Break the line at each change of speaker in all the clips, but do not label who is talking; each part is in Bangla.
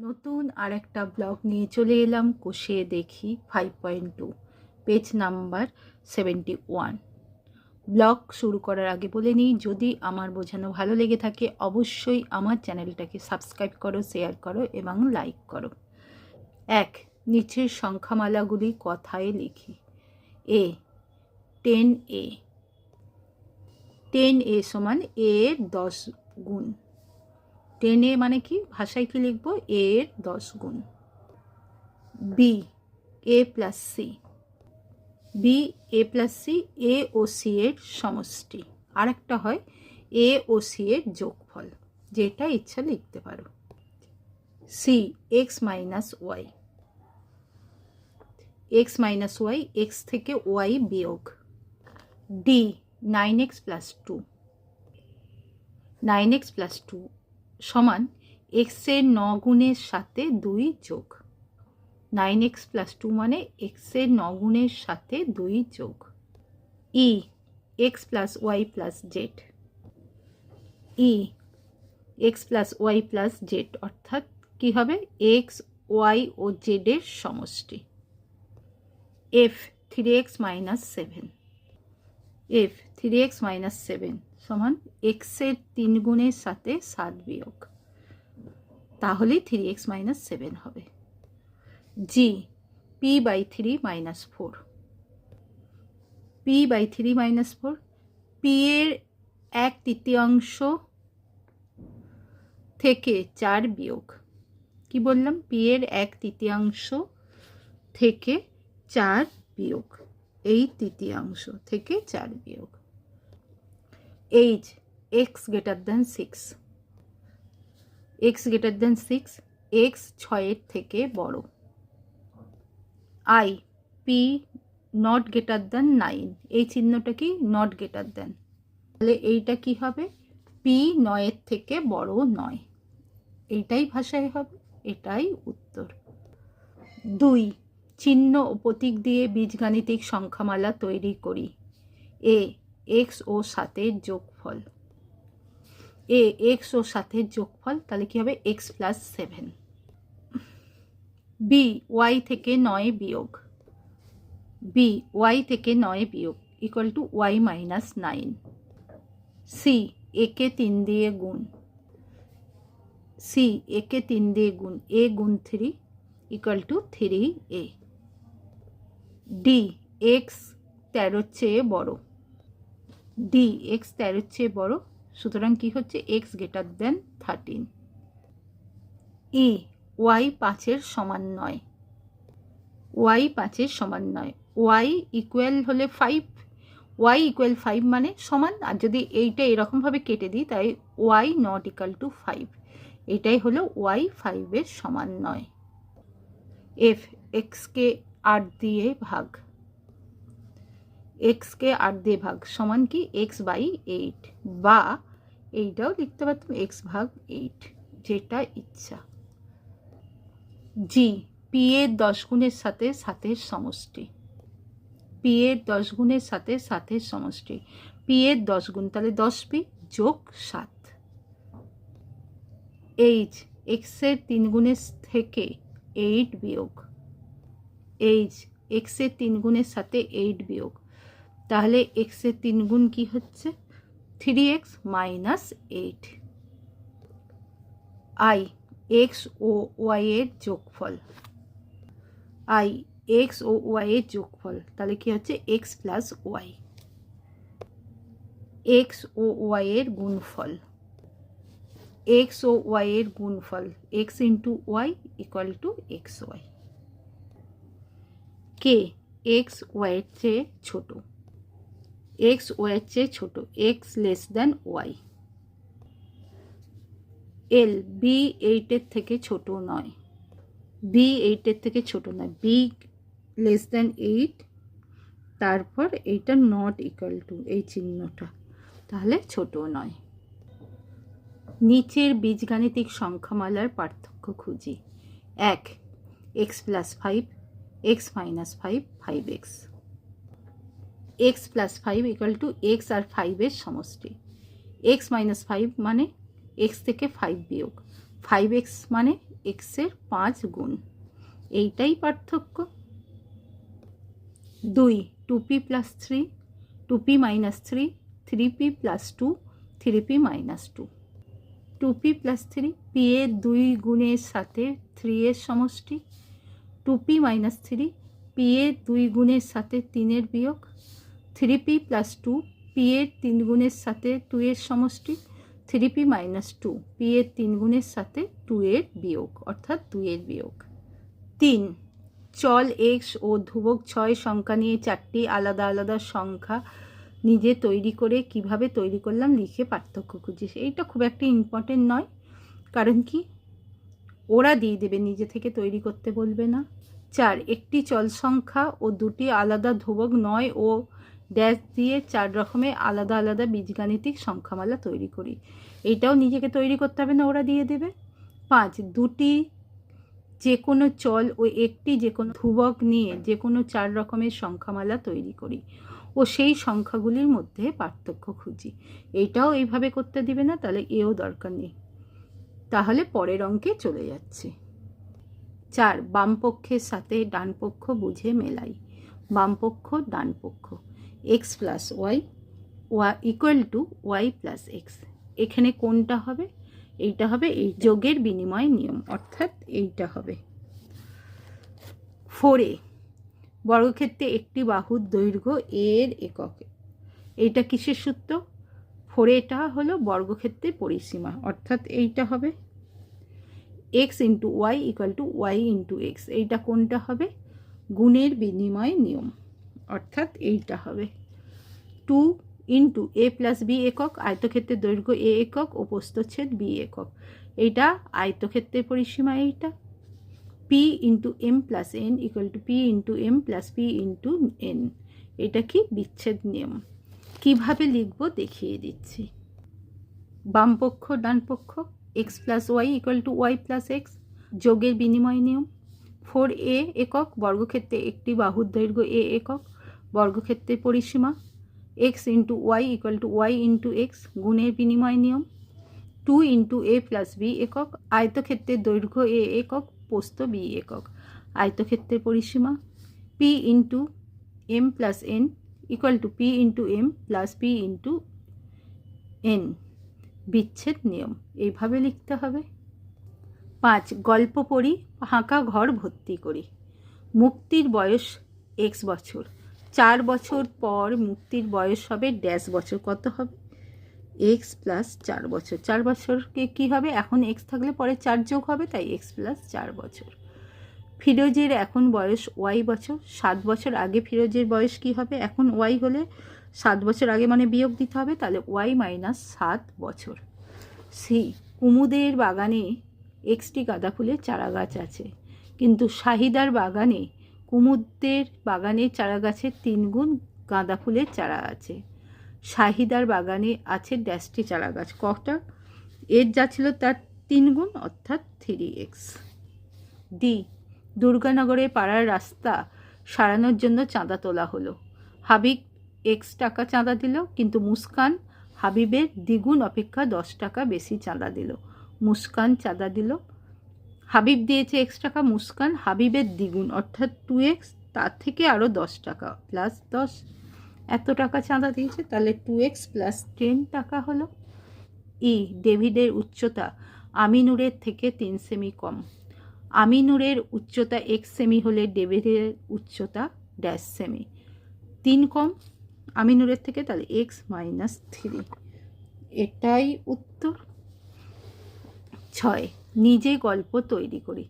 নতুন আর একটা ব্লগ নিয়ে চলে এলাম কষিয়ে দেখি five point two page number seventy one blog শুরু করার আগে বলে নিই, যদি আমার বোঝানো ভালো লেগে থাকে, অবশ্যই আমার চ্যানেলটাকে সাবস্ক্রাইব করো শেয়ার করো এবং লাইক করো। এক, নিচের সংখ্যামালাগুলি কথায় লিখি। এ টেন এ টেন এ সমান এ দশ গুণ। টেন মানে কি? ভাষায় কি লিখব? এ এর দশ গুণ। B A plus C B A plus C A O C এর সমষ্টি। আরেকটা হয় এ ও সি এর যোগফল, যেটা ইচ্ছা লিখতে পারো। C X minus Y X minus Y X থেকে ওয়াই বিয়োগ। D nine X plus two nine X plus two সমান এক্সের ন গুণের সাথে দুই যোগ। নাইন এক্স প্লাস টু মানে এক্সের ন গুণের সাথে দুই যোগ। E X plus Y plus Z E X plus Y plus Z অর্থাৎ কী হবে? এক্স ওয়াই ও জেডের সমষ্টি। F three X minus seven F three X minus seven সমান এক্সের তিন গুণের সাথে সাত বিয়োগ। তাহলে থ্রি এক্স মাইনাস সেভেন হবে। G P by three minus four P by three minus four P এর এক তৃতীয়াংশ থেকে চার বিয়োগ। কি বললাম? পি এর এক তৃতীয়াংশ থেকে চার বিয়োগ। এই তৃতীয়াংশ থেকে চার বিয়োগ। H X greater than six X greater than six X ছয়ের থেকে বড়। I P not greater than nine এই চিহ্নটা কি নট গ্রেটার দেন তাহলে এইটা কি হবে? পি নয়ের থেকে বড় নয়। এইটাই ভাষায় হবে, এটাই উত্তর। দুই, চিহ্ন ও প্রতীক দিয়ে বীজগাণিতিক সংখ্যামালা তৈরি করি। এ এক্স ও সাতের যোগফল। এ, এক্স ও সাতের যোগফল, তাহলে কী হবে? X plus seven. B, Y থেকে নয় বিয়োগ। বি, ওয়াই থেকে নয় বিয়োগ equal to Y minus nine C, একে তিন দিয়ে গুণ। সি, একে তিন দিয়ে গুণ, এ গুণ three equal to three A D, X তেরোর চেয়ে বড়। ডি এক্স তেরোর চেয়ে বড়। সুতরাং কি হচ্ছে? X greater than thirteen E Y পাঁচের সমান নয়। ওয়াই পাঁচের সমান নয়। ওয়াই ইকুয়াল হলে ফাইভ ওয়াই ইকুয়াল ফাইভ মানে সমান। আর যদি এইটা এরকমভাবে কেটে দিই, তাই Y not equal to five এটাই হলো ওয়াই ফাইভের সমান নয়। এফ এক্সকে আট দিয়ে ভাগ। এক্সকে আট দিয়ে ভাগ সমান কি? এক্স বাই এইট বা এইটাও লিখতে পারতাম এক্স ভাগ এইট যেটা ইচ্ছা। জি পি এর দশ গুণের সাথে সাতের সমষ্টি। পি এর দশ গুণের সাথে সাতের সমষ্টি। পি এর দশ গুণ তাহলে দশ পি যোগ সাত। এইচ এক্সের তিন গুণের থেকে এইট বিয়োগ। এইচ এক্সের তিন গুণের সাথে এইট বিয়োগ। তাহলে এক্সের তিন গুণ কি হচ্ছে? Three X minus eight I X O Y এর যোগফল। আই এক্স ও ওয়াই এর যোগফল। তাহলে কি হচ্ছে? এক্স প্লাস ওয়াই এক্স ও ওয়াই এর গুণফল। এক্স ও ওয়াই এর গুণফল। X into Y equal to X Y K x ওয়াইয়ের চেয়ে ছোটো। এক্স ওয়াইয়ের চেয়ে ছোটো, X less than Y. L, B এইটের থেকে ছোট নয়। বি এইটের থেকে ছোট নয়, বি লেস দ্যান এইট, তারপর এইটা নট ইকুয়াল টু এই চিহ্নটা, তাহলে ছোট নয়। নিচের বীজগাণিতিক সংখ্যামালার পার্থক্য খুঁজি। এক, x plus five, x minus five five x. X plus five equal to x আর ফাইভের সমষ্টি। এক্স মাইনাস ফাইভ মানে এক্স থেকে ফাইভ বিয়োগ। ফাইভ এক্স মানে এক্সের পাঁচ গুণ। এইটাই পার্থক্য। দুই two p plus three two p minus three three p plus two three p minus two two p plus three p এর দুই গুণের সাথে থ্রি এর সমষ্টি। Two p minus three p এর দুই গুণের সাথে তিনের বিয়োগ। Three p plus two, p এর তিন গুণের সাথে টু এর সমষ্টি three p minus two, p এর তিন গুণের সাথে টু এর বিয়োগ, অর্থাৎ দুইয়ের বিয়োগ। তিন, চল এক্স ও ধ্রুবক ছয় সংখ্যা নিয়ে চারটি আলাদা আলাদা সংখ্যা নিজে তৈরি করে কীভাবে তৈরি করলাম লিখে পার্থক্য খুঁজিস এইটা খুব একটা ইম্পর্টেন্ট নয়, কারণ কি? ওরা দিয়ে দেবে, নিজে থেকে তৈরি করতে বলবে না। চার, একটি চল সংখ্যা ও দুটি আলাদা ধ্রুবক নয় ও ড্যাশ দিয়ে চার রকমের আলাদা আলাদা বীজগাণিতিক সংখ্যামালা তৈরি করি। এটাও নিজেকে তৈরি করতে হবে না, ওরা দিয়ে দেবে। পাঁচ, দুটি যে কোনো চল ও একটি যে কোনো ধ্রুবক নিয়ে যে কোনো চার রকমের সংখ্যামালা তৈরি করি। ও সেই সংখ্যাগুলির মধ্যে পার্থক্য খুঁজি। এটাও এইভাবে করতে দিবে না, তাহলে এও দরকার নেই। তাহলে পরের অঙ্কে চলে যাচ্ছে। চার বাম পক্ষের সাথে ডান পক্ষ বুঝে মেলাই। বাম পক্ষ ডান পক্ষ এক্স প্লাস ওয়াই ওয়া equal to y plus x এখানে কোনটা হবে? এইটা হবে এই যোগের বিনিময় নিয়ম, অর্থাৎ এইটা হবে। ফোরে বর্গক্ষেত্রে একটি বাহুর দৈর্ঘ্য এর একক। এইটা কিসের সূত্র? ফোরেটা হলো বর্গক্ষেত্রের পরিসীমা, অর্থাৎ এইটা হবে x into y equal to y into x এইটা কোনটা হবে? গুণের বিনিময় নিয়ম। অর্থাৎ এইটা হবে। Two into a plus b একক, আয়তক্ষেত্রের দৈর্ঘ্য এ একক ও প্রস্থচ্ছেদ বি একক। এইটা আয়তক্ষেত্রের পরিসীমা এইটা। P into m plus n equal to p into m plus p into n. এটা কি বিচ্ছেদ নিয়ম? কীভাবে লিখব দেখিয়ে দিচ্ছি। বাম পক্ষ, ডান পক্ষ, x plus y equal to y plus x, যোগের বিনিময় নিয়ম। ফোর এ একক, বর্গক্ষেত্রে একটি বাহুর দৈর্ঘ্য এ একক বর্গক্ষেত্রের পরিসীমা x into y equal to y into x গুণের বিনিময় নিয়ম two into a plus b একক, আয়তক্ষেত্রের দৈর্ঘ্য এ একক, পোস্ত বি একক। আয়তক্ষেত্রের পরিসীমা p into m plus n equal to p into m plus p into n বিচ্ছেদ নিয়ম, এইভাবে লিখতে হবে। পাঁচ, গল্প পড়ি, ফাঁকা ঘর ভর্তি করি। মুক্তির বয়স এক্স বছর। চার বছর পর মুক্তির বয়স হবে ড্যাশ বছর। কত হবে? এক্স প্লাস চার বছর। চার বছরকে কী হবে? এখন এক্স থাকলে পরে চার যোগ হবে, তাই এক্স প্লাস চার বছর। ফিরোজের এখন বয়স ওয়াই বছর। সাত বছর আগে ফিরোজের বয়স কি হবে? এখন ওয়াই হলে সাত বছর আগে মানে বিয়োগ দিতে হবে, তাহলে ওয়াই মাইনাস সাত বছর। সি কুমুদের বাগানে এক্সটি গাঁদা ফুলের চারা গাছ আছে। কিন্তু শাহিদার বাগানে কুমুদের বাগানে চারা গাছের তিন গুণ গাঁদা ফুলের চারা আছে। শাহিদার বাগানে আছে ড্যাশটি চারা গাছ কটা? এর যা ছিল তার তিন গুণ অর্থাৎ থ্রি এক্স। ডি দুর্গানগরে পাড়ার রাস্তা সারানোর জন্য চাঁদা তোলা হলো। হাবিব এক্স টাকা চাঁদা দিল, কিন্তু মুস্কান হাবিবের দ্বিগুণ অপেক্ষা দশ টাকা বেশি চাঁদা দিল। মুস্কান চাঁদা দিল হাবিব দিয়েছে এক্স টাকা, মুস্কান হাবিবের দ্বিগুণ। অর্থাৎ টু এক্স তার থেকে আরও দশ টাকা প্লাস দশ। এত টাকা চাঁদা দিয়েছে, তাহলে টু এক্স প্লাস টেন টাকা হলো। ই, ডেভিডের উচ্চতা আমিনুরের থেকে তিন সেমি কম। আমিনুরের উচ্চতা এক্স সেমি হলে ডেভিডের উচ্চতা ড্যাশ সেমি তিন কম, আমিনুরের থেকে তাহলে এক্স মাইনাস থ্রি এটাই উত্তর। ছয় নিজে গল্প তৈরি করি।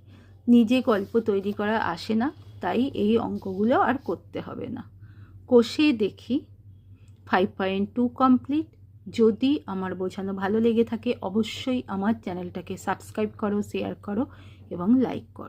নিজে গল্প তৈরি করা আসে না, তাই এই অঙ্কগুলো আর করতে হবে না। কষে দেখি ফাইভ পয়েন্ট টু কমপ্লিট যদি আমার বোঝানো ভালো লেগে থাকে, অবশ্যই আমার চ্যানেলটাকে সাবস্ক্রাইব করো শেয়ার করো এবং লাইক করো।